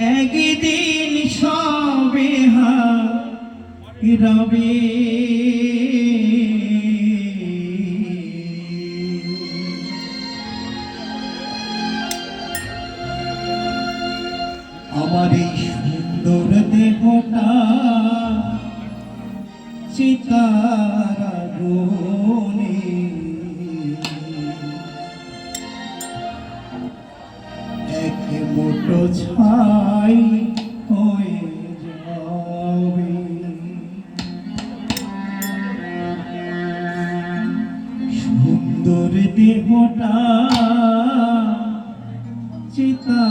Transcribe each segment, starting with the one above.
একদিন সবে রবে। আমার এই সুন্দর দেহটা চিতারা তোর দেহটা চিতা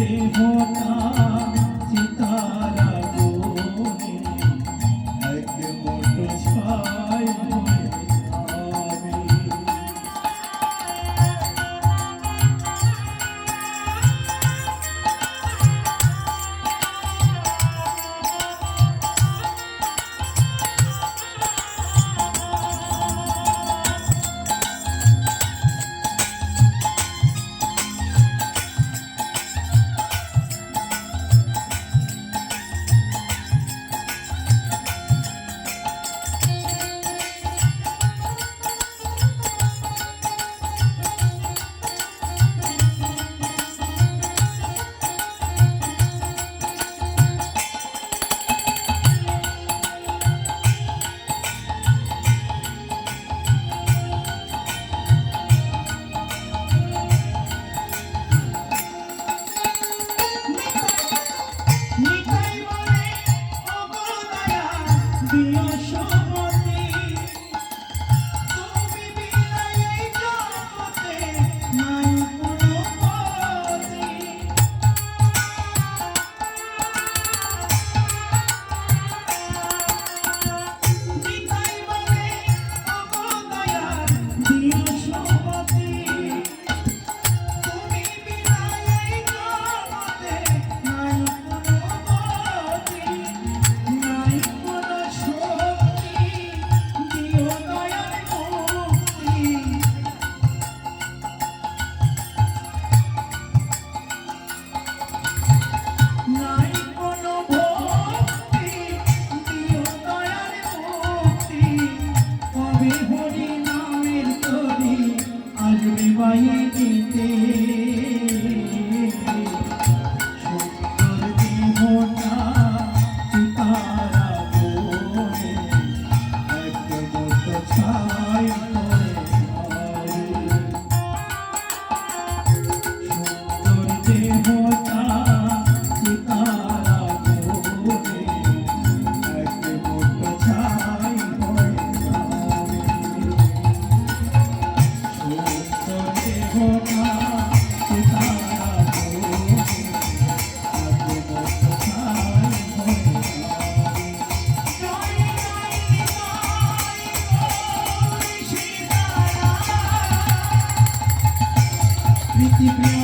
যাবে। সুন্দর দেহটা Thank you.